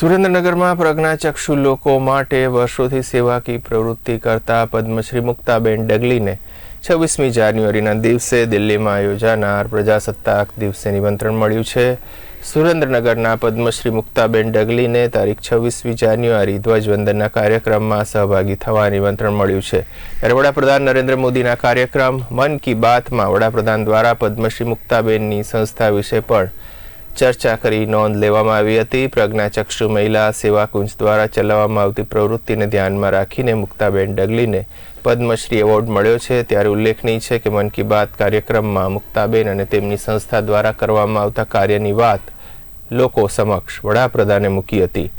સુરેન્દ્રનગરમાં પ્રજ્ઞાચક્ષુ લોકો માટે વર્ષોથી સેવાકી પ્રવૃત્તિ કરતા પદ્મશ્રી મુક્તાબેન ડગલીને છવ્વીસમી જાન્યુઆરીના દિવસે દિલ્હીમાં યોજાનાર પ્રજાસત્તાક દિવસે નિમંત્રણ મળ્યું છે. સુરેન્દ્રનગરના પદ્મશ્રી મુક્તાબેન ડગલીને તારીખ છવ્વીસમી જાન્યુઆરી ધ્વજવંદનના કાર્યક્રમમાં સહભાગી થવા નિમંત્રણ મળ્યું છે. ત્યારે વડાપ્રધાન નરેન્દ્ર મોદીના કાર્યક્રમ મન કી બાતમાં વડાપ્રધાન દ્વારા પદ્મશ્રી મુક્તાબેનની સંસ્થા વિશે પણ ચર્ચા કરી નોંધ લેવામાં આવી હતી. પ્રજ્ઞાચક્ષુ મહિલા સેવા કુંજ દ્વારા ચલાવવામાં આવતી પ્રવૃત્તિને ધ્યાનમાં રાખીને મુક્તાબેન ડગલીને પદ્મશ્રી એવોર્ડ મળ્યો છે. ત્યારે ઉલ્લેખનીય છે કે મન કી બાત કાર્યક્રમમાં મુક્તાબેન અને તેમની સંસ્થા દ્વારા કરવામાં આવતા કાર્યની વાત લોકો સમક્ષ વડાપ્રધાને મૂકી હતી.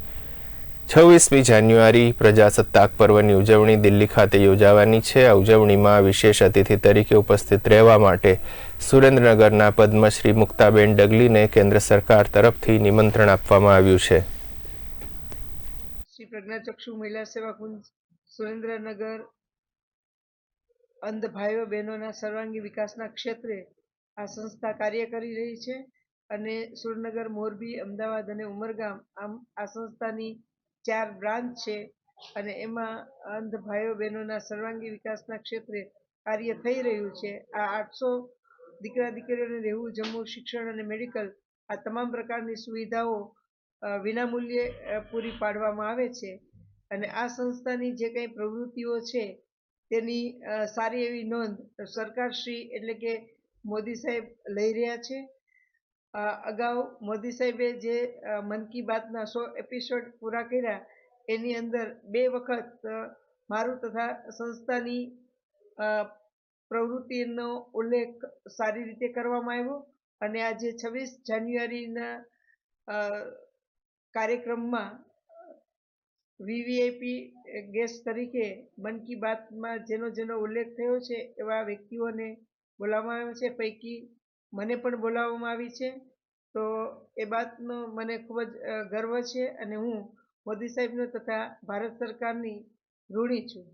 છવ્વીસમી જાન્યુઆરી પ્રજાસત્તાક પર્વની ઉજવણી દિલ્હી ખાતે યોજાવાની છે. આ ઉજવણીમાં વિશેષ અતિથિ તરીકે ઉપસ્થિત રહેવા માટે સુરેન્દ્રનગરના પદ્મશ્રી મુક્તાબેન ડગલીને કેન્દ્ર સરકાર તરફથી નિમંત્રણ આપવામાં આવ્યું છે. શ્રી પ્રજ્ઞાચક્ષુ મહિલા સેવા કુંજ સુરેન્દ્રનગર અંધ ભાઈઓ બહેનોના સર્વાંગી વિકાસના ક્ષેત્રે આ સંસ્થા કાર્ય કરી રહી છે અને સુરેન્દ્રનગર મોરબી, અમદાવાદ અને ઉમરગામ આમ આ સંસ્થાની ચાર બ્રાન્ચ છે અને એમાં અંધ ભાઈઓ બહેનોના સર્વાંગી વિકાસના ક્ષેત્રે કાર્ય થઈ રહ્યું છે. આ આઠસો દીકરા દીકરીઓને રહેવું, જમવું, શિક્ષણ અને મેડિકલ આ તમામ પ્રકારની સુવિધાઓ વિનામૂલ્યે પૂરી પાડવામાં આવે છે. અને આ સંસ્થાની જે કંઈ પ્રવૃત્તિઓ છે તેની સારી એવી નોંધ સરકારશ્રી એટલે કે મોદી સાહેબ લઈ રહ્યા છે. અગાઉ મોદી સાહેબે જે મન કી બાતના સો એપિસોડ પૂરા કર્યા, એની અંદર બે વખત મારું તથા સંસ્થાની પ્રવૃત્તિનો ઉલ્લેખ સારી રીતે કરવામાં આવ્યો. અને આજે છવ્વીસ જાન્યુઆરીના કાર્યક્રમમાં વીવીઆઈપી ગેસ્ટ તરીકે મન કી બાતમાં જેનો જેનો ઉલ્લેખ થયો છે એવા વ્યક્તિઓને બોલાવવામાં આવ્યો છે. પૈકી મને પણ બોલાવવામાં આવી છે. તો એ બાતનો મને ખૂબ જ ગર્વ છે અને હું મોદી સાહેબનો તથા ભારત સરકારની ઋણી છું.